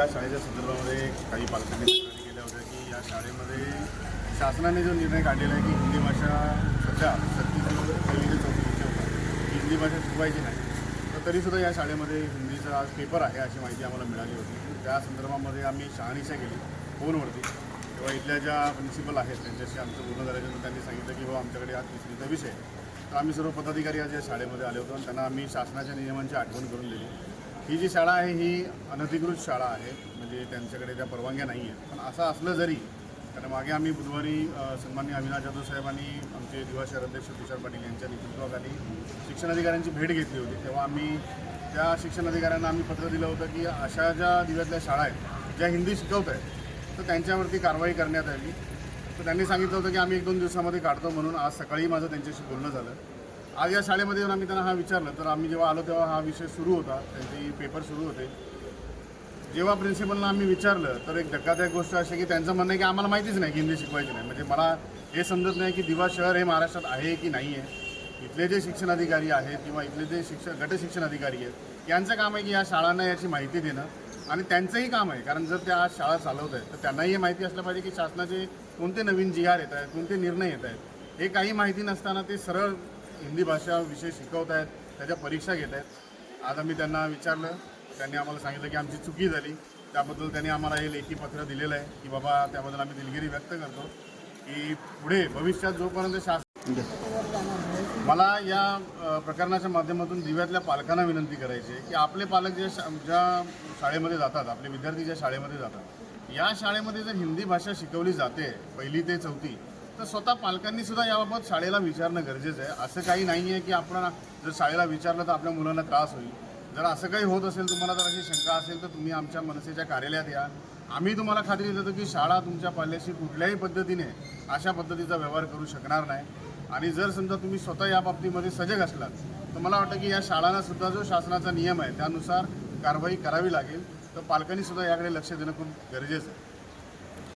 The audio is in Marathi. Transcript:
या शाळेच्या संदर्भामध्ये काही पालकांनी तक्रारी केल्या होत्या की या शाळेमध्ये शासनाने जो निर्णय काढलेला आहे की हिंदी भाषा सध्या सत्तीस पहिली होता हिंदी भाषा शिकवायची नाही तर तरीसुद्धा या शाळेमध्ये हिंदीचा आज पेपर आहे अशी माहिती आम्हाला मिळाली होती. त्या संदर्भामध्ये आम्ही शहानिशा केली फोनवरती. तेव्हा इथल्या ज्या प्रिन्सिपल आहेत त्यांच्याशी आमचं बोलणं झाल्यानंतर त्यांनी सांगितलं की बाबा आमच्याकडे आज तिसरीचा विषय तर आम्ही सर्व पदाधिकारी आज या शाळेमध्ये आले होतो आणि त्यांना आम्ही शासनाच्या नियमांची आठवण करून दिली. ही जी शाळा आहे ही अनधिकृत शाळा आहे. म्हणजे त्यांच्याकडे त्या परवानग्या नाही आहेत. पण असं असलं जरी कारण मागे आम्ही बुधवारी सन्मान्य अविनाश जाधव साहेब आणि आमचे युवा शहर अध्यक्ष तुषार पाटील यांच्या नेतृत्वाखाली शिक्षण अधिकाऱ्यांची भेट घेतली होती. तेव्हा आम्ही त्या शिक्षण अधिकाऱ्यांना आम्ही पत्र दिलं होतं की अशा ज्या दिव्यातल्या शाळा आहेत ज्या हिंदी शिकवत आहेत तर त्यांच्यावरती कारवाई करण्यात आली. तर त्यांनी सांगितलं होतं की आम्ही एक दोन दिवसामध्ये काढतो म्हणून आज सकाळी माझं त्यांच्याशी बोलणं झालं. आज या शाळेमध्ये येऊन आम्ही त्यांना हा विचारलं. तर आम्ही जेव्हा आलो तेव्हा हा विषय सुरू होता. त्यांचे पेपर सुरू होते. जेव्हा प्रिन्सिपलला आम्ही विचारलं तर एक धक्कादायक गोष्ट अशी की त्यांचं म्हणणं आहे की आम्हाला माहितीच नाही की हिंदी शिकवायची नाही. म्हणजे मला हे समजत नाही की दिवा शहर हे महाराष्ट्रात आहे की नाही आहे. इथले जे शिक्षण अधिकारी आहेत किंवा इथले जे शिक्षण गट शिक्षण अधिकारी आहेत यांचं काम आहे की या शाळांना याची माहिती देणं आणि त्यांचंही काम आहे. कारण जर त्या आज शाळा चालवत आहेत तर त्यांनाही हे माहिती असलं पाहिजे की शासनाचे कोणते नवीन जी आर येत आहेत कोणते निर्णय येत आहेत हे काही माहिती नसताना ते सरळ हिंदी भाषा विषय शिकवत आहेत त्याच्या परीक्षा घेत आहेत. आज आम्ही त्यांना विचारलं त्यांनी आम्हाला सांगितलं की आमची चुकी झाली. त्याबद्दल त्यांनी आम्हाला हे लेखी पत्र दिलेलं आहे की बाबा त्याबद्दल आम्ही दिलगिरी व्यक्त करतो की पुढे भविष्यात जोपर्यंत शासन मला या प्रकरणाच्या माध्यमातून दिव्यातल्या पालकांना विनंती करायची आहे की आपले पालक जे शा ज्या शाळेमध्ये जातात आपले विद्यार्थी ज्या शाळेमध्ये जातात या शाळेमध्ये जर हिंदी भाषा शिकवली जाते पहिली ते चौथी तर स्वतः पालकांनी सुद्धा याबाबत शाळेला विचारणं गरजेचं आहे. असं काही नाही आहे की आपण जर शाळेला विचारलं तर आपल्या मुलांना त्रास होईल. जर असं काही होत असेल तुम्हाला जर अशी शंका असेल तर तुम्ही आमच्या मनसेच्या कार्यालयात या. आम्ही तुम्हाला खात्री देतो की शाळा तुमच्या पाल्याशी कुठल्याही पद्धतीने अशा पद्धतीचा व्यवहार करू शकणार नाही. आणि जर समजा तुम्ही स्वतः या बाबतीमध्ये सजग असलात तर मला वाटतं की या शाळांना सुद्धा जो शासनाचा नियम आहे त्यानुसार कारवाई करावी लागेल. तर पालकांनी सुद्धा याकडे लक्ष देणं खूप गरजेचं आहे.